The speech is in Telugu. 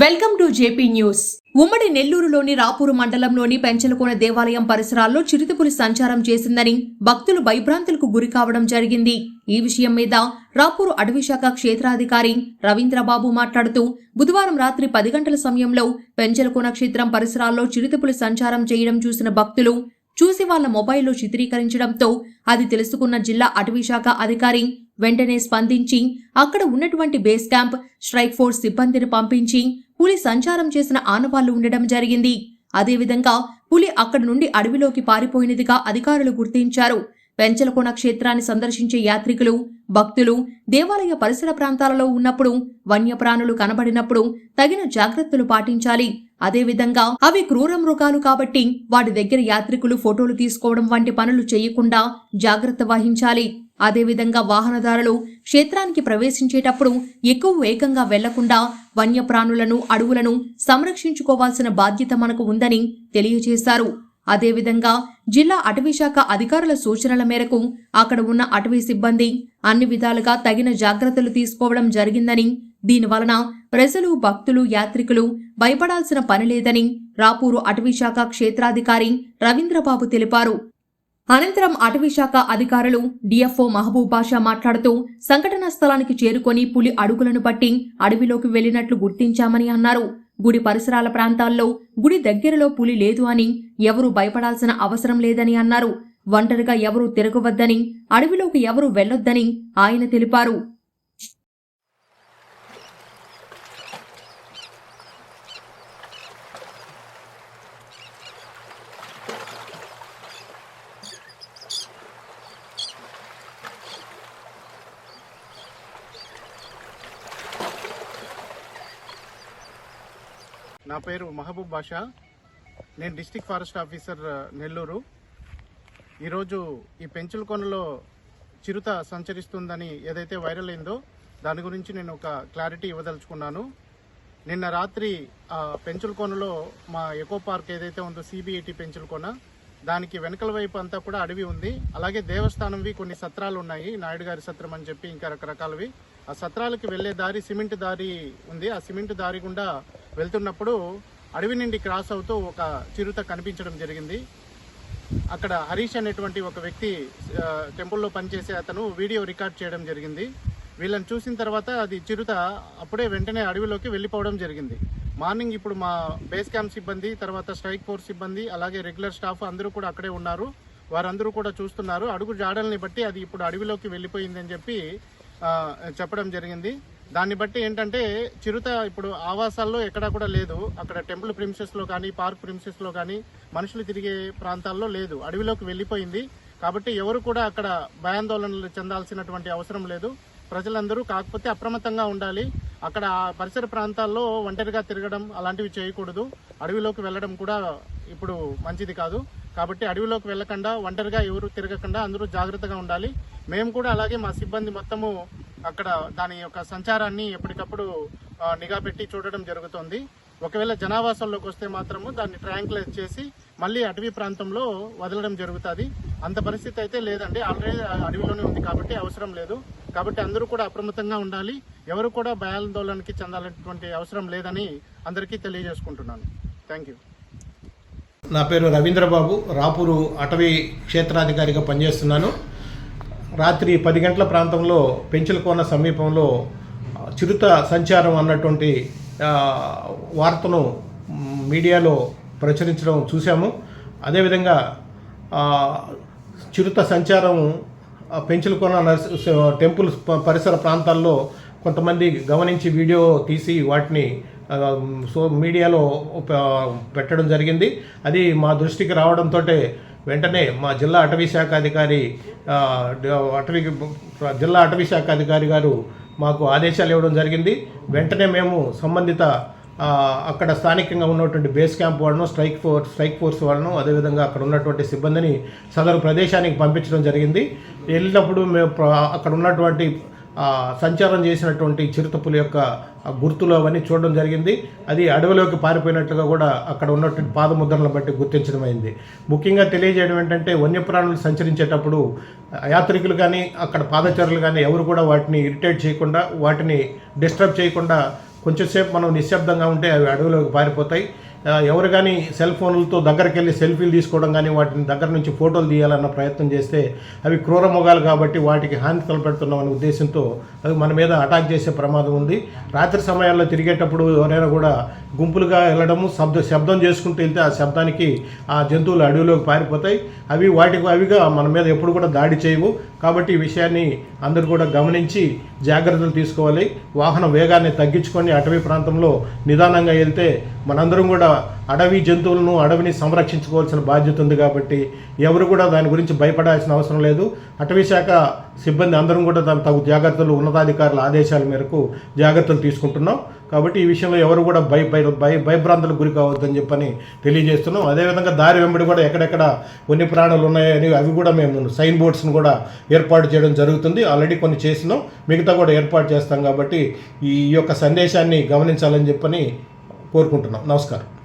Welcome to JP news. ఉమ్మడి నెల్లూరులోని రాపూరు మండలంలోని పెంచలకోన దేవాలయం పరిసరాల్లో చిరుతపులి సంచారం చేసిందని భక్తులు భయభ్రాంతులకు గురి కావడం జరిగింది. ఈ విషయం మీద రాపూరు అటవీశాఖ క్షేత్రాధికారి రవీంద్రబాబు మాట్లాడుతూ బుధవారం రాత్రి పది గంటల సమయంలో పెంచలకోన క్షేత్రం పరిసరాల్లో చిరుతపులి సంచారం చేయడం చూసిన భక్తులు చూసి వాళ్ళ మొబైల్లో చిత్రీకరించడంతో అది తెలుసుకున్న జిల్లా అటవీశాఖ అధికారి వెంటనే స్పందించి అక్కడ ఉన్నటువంటి బేస్ క్యాంప్ స్ట్రైక్ ఫోర్స్ సిబ్బందిని పంపించి పులి సంచారం చేసిన ఆనవాళ్ళు ఉండడం జరిగింది. అదేవిధంగా పులి అక్కడి నుండి అడవిలోకి పారిపోయినదిగా అధికారులు గుర్తించారు. పెంచలకోన క్షేత్రాన్ని సందర్శించే యాత్రికులు భక్తులు దేవాలయ పరిసర ప్రాంతాలలో ఉన్నప్పుడు వన్యప్రాణులు కనబడినప్పుడు తగిన జాగ్రత్తలు పాటించాలి. అదేవిధంగా అవి క్రూర మృగాలు కాబట్టి వాటి దగ్గర యాత్రికులు ఫోటోలు తీసుకోవడం వంటి పనులు చేయకుండా జాగ్రత్త వహించాలి. అదేవిధంగా వాహనదారులు క్షేత్రానికి ప్రవేశించేటప్పుడు ఎక్కువ వేగంగా వెళ్ళకుండా వన్యప్రాణులను అడవులను సంరక్షించుకోవాల్సిన బాధ్యత మనకు ఉందని తెలియజేశారు. అదేవిధంగా జిల్లా అటవీశాఖ అధికారుల సూచనల మేరకు అక్కడ ఉన్న అటవీ సిబ్బంది అన్ని విధాలుగా తగిన జాగ్రత్తలు తీసుకోవడం జరిగిందని దీనివలన ప్రజలు భక్తులు యాత్రికులు భయపడాల్సిన పని లేదని రాపూరు అటవీశాఖ క్షేత్రాధికారి రవీంద్రబాబు తెలిపారు. అనంతరం అటవీశాఖ అధికారులు డిఎఫ్ఓ మహబూబ్ బాషా మాట్లాడుతూ సంఘటనా స్థలానికి చేరుకొని పులి అడుగులను బట్టి అడవిలోకి వెళ్ళినట్లు గుర్తించామని అన్నారు. గుడి పరిసరాల ప్రాంతాల్లో గుడి దగ్గరలో పులి లేదు అని ఎవరూ భయపడాల్సిన అవసరం లేదని అన్నారు. ఒంటరిగా ఎవరూ తిరగవద్దని అడవిలోకి ఎవరూ వెళ్ళొద్దని ఆయన తెలిపారు. నా పేరు మహబూబ్ బాషా. నేను డిస్టిక్ ఫారెస్ట్ ఆఫీసర్ నెల్లూరు. ఈరోజు ఈ పెంచులకొనలో చిరుత సంచరిస్తుందని ఏదైతే వైరల్ అయిందో దాని గురించి నేను ఒక క్లారిటీ ఇవ్వదలుచుకున్నాను. నిన్న రాత్రి ఆ పెంచులకొనలో మా ఎకో పార్క్ ఏదైతే ఉందో సిబిఐటి పెంచులకొన దానికి వెనకల వైపు అంతా కూడా అడవి ఉంది. అలాగే దేవస్థానంవి కొన్ని సత్రాలు ఉన్నాయి. నాయుడు గారి సత్రం అని చెప్పి ఇంకా రకరకాలవి. ఆ సత్రాలకి వెళ్ళే దారి సిమెంట్ దారి ఉంది. ఆ సిమెంట్ దారి గుండా వెళ్తున్నప్పుడు అడవి నుండి క్రాస్ అవుతూ ఒక చిరుత కనిపించడం జరిగింది. అక్కడ హరీష్ అనేటువంటి ఒక వ్యక్తి టెంపుల్లో పనిచేసే అతను వీడియో రికార్డ్ చేయడం జరిగింది. వీళ్ళని చూసిన తర్వాత అది చిరుత అప్పుడే వెంటనే అడవిలోకి వెళ్ళిపోవడం జరిగింది. మార్నింగ్ ఇప్పుడు మా బేస్ క్యాంప్ సిబ్బంది తర్వాత స్ట్రైక్ ఫోర్స్ సిబ్బంది అలాగే రెగ్యులర్ స్టాఫ్ అందరూ కూడా అక్కడే ఉన్నారు. వారందరూ కూడా చూస్తున్నారు. అడుగు జాడల్ని బట్టి అది ఇప్పుడు అడవిలోకి వెళ్ళిపోయిందని చెప్పి చెప్పడం జరిగింది. దాన్ని బట్టి ఏంటంటే చిరుత ఇప్పుడు ఆవాసాల్లో ఎక్కడా కూడా లేదు. అక్కడ టెంపుల్ ప్రిమిసెస్లో కానీ పార్క్ ప్రిమిసెస్లో కానీ మనుషులు తిరిగే ప్రాంతాల్లో లేదు. అడవిలోకి వెళ్ళిపోయింది. కాబట్టి ఎవరు కూడా అక్కడ భయాందోళనలు చెందాల్సినటువంటి అవసరం లేదు. ప్రజలందరూ కాకపోతే అప్రమత్తంగా ఉండాలి. అక్కడ ఆ పరిసర ప్రాంతాల్లో ఒంటరిగా తిరగడం అలాంటివి చేయకూడదు. అడవిలోకి వెళ్ళడం కూడా ఇప్పుడు మంచిది కాదు. కాబట్టి అడవిలోకి వెళ్ళకుండా ఒంటరిగా ఎవరు తిరగకుండా అందరూ జాగ్రత్తగా ఉండాలి. మేము కూడా అలాగే మా సిబ్బంది మొత్తము అక్కడ దాని యొక్క సంచారాన్ని ఎప్పటికప్పుడు నిఘా పెట్టి చూడడం జరుగుతుంది. ఒకవేళ జనావాసంలోకి వస్తే మాత్రము దాన్ని ట్రాంక్లైజ్ చేసి మళ్ళీ అటవీ ప్రాంతంలో వదలడం జరుగుతుంది. అంత పరిస్థితి అయితే లేదండి. ఆల్రెడీ అడవిలోనే ఉంది కాబట్టి అవసరం లేదు. కాబట్టి అందరూ కూడా అప్రమత్తంగా ఉండాలి. ఎవరు కూడా భయాందోళనకి చెందాలనేటువంటి అవసరం లేదని అందరికీ తెలియజేసుకుంటున్నాను. థ్యాంక్ యూ నా పేరు రవీంద్రబాబు. రాపూరు అటవీ క్షేత్రాధికారిగా పనిచేస్తున్నాను. రాత్రి పది గంటల ప్రాంతంలో పెంచులకోన సమీపంలో చిరుత సంచారం అన్నటువంటి వార్తను మీడియాలో ప్రచురించడం చూశాము. అదేవిధంగా చిరుత సంచారం పెంచులకోన నర్స్ టెంపుల్ ప- పరిసర ప్రాంతాల్లో కొంతమంది గమనించి వీడియో తీసి వాటిని సో మీడియాలో పెట్టడం జరిగింది. అది మా దృష్టికి రావడంతో వెంటనే మా జిల్లా అటవీ శాఖ అధికారి అటవీ జిల్లా అటవీ శాఖ అధికారి గారు మాకు ఆదేశాలు ఇవ్వడం జరిగింది. వెంటనే మేము సంబంధిత అక్కడ స్థానికంగా ఉన్నటువంటి బేస్ క్యాంప్ వాళ్ళను స్ట్రైక్ ఫోర్స్ స్ట్రైక్ ఫోర్స్ వాళ్ళను అదేవిధంగా అక్కడ ఉన్నటువంటి సిబ్బందిని సదరు ప్రదేశానికి పంపించడం జరిగింది. వెళ్ళినప్పుడు మేము అక్కడ ఉన్నటువంటి సంచారం చేసినటువంటి చిరుతపులి యొక్క గుర్తులు అవన్నీ చూడడం జరిగింది. అది అడవిలోకి పారిపోయినట్లుగా కూడా అక్కడ ఉన్నటువంటి పాదముద్రలను బట్టి గుర్తించడం అయింది. ముఖ్యంగా తెలియజేయడం ఏంటంటే వన్యప్రాణులు సంచరించేటప్పుడు యాత్రికులు కానీ అక్కడ పాదచారులు కానీ ఎవరు కూడా వాటిని ఇరిటేట్ చేయకుండా వాటిని డిస్టర్బ్ చేయకుండా కొంచెంసేపు మనం నిశ్శబ్దంగా ఉంటే అవి అడవిలోకి పారిపోతాయి. ఎవరు కానీ సెల్ ఫోన్లతో దగ్గరికి వెళ్ళి సెల్ఫీలు తీసుకోవడం కానీ వాటిని దగ్గర నుంచి ఫోటోలు తీయాలన్న ప్రయత్నం చేస్తే అవి క్రూర మొగాలు కాబట్టి వాటికి హాని తలపెడుతున్నాం అనే ఉద్దేశంతో అవి మన మీద అటాక్ చేసే ప్రమాదం ఉంది. రాత్రి సమయాల్లో తిరిగేటప్పుడు ఎవరైనా కూడా గుంపులుగా వెళ్ళడము శబ్ద శబ్దం చేసుకుంటూ వెళ్తే ఆ శబ్దానికి ఆ జంతువులు అడవిలోకి పారిపోతాయి. అవి వాటికి అవిగా మన మీద ఎప్పుడు కూడా దాడి చేయవు. కాబట్టి ఈ విషయాన్ని అందరూ కూడా గమనించి జాగ్రత్తలు తీసుకోవాలి. వాహన వేగాన్ని తగ్గించుకొని అటవీ ప్రాంతంలో నిదానంగా వెళ్తే మనందరం కూడా అడవి జంతువులను అడవిని సంరక్షించుకోవాల్సిన బాధ్యత ఉంది కాబట్టి ఎవరు కూడా దాని గురించి భయపడాల్సిన అవసరం లేదు. అటవీ శాఖ సిబ్బంది అందరం కూడా దాని తగు జాగ్రత్తలు ఉన్నతాధికారుల ఆదేశాల మేరకు జాగ్రత్తలు తీసుకుంటున్నాం. కాబట్టి ఈ విషయంలో ఎవరు కూడా భయ భయ భయ భయభ్రాంతులకు గురి కావద్దని చెప్పని తెలియజేస్తున్నాం. అదేవిధంగా దారి వెంబడి కూడా ఎక్కడెక్కడ కొన్ని ప్రాణులు ఉన్నాయని అవి కూడా మేము సైన్ బోర్డ్స్ను కూడా ఏర్పాటు చేయడం జరుగుతుంది. ఆల్రెడీ కొన్ని చేసినాం. మిగతా కూడా ఏర్పాటు చేస్తాం కాబట్టి ఈ యొక్క సందేశాన్ని గమనించాలని చెప్పని కోరుకుంటున్నాం. నమస్కారం.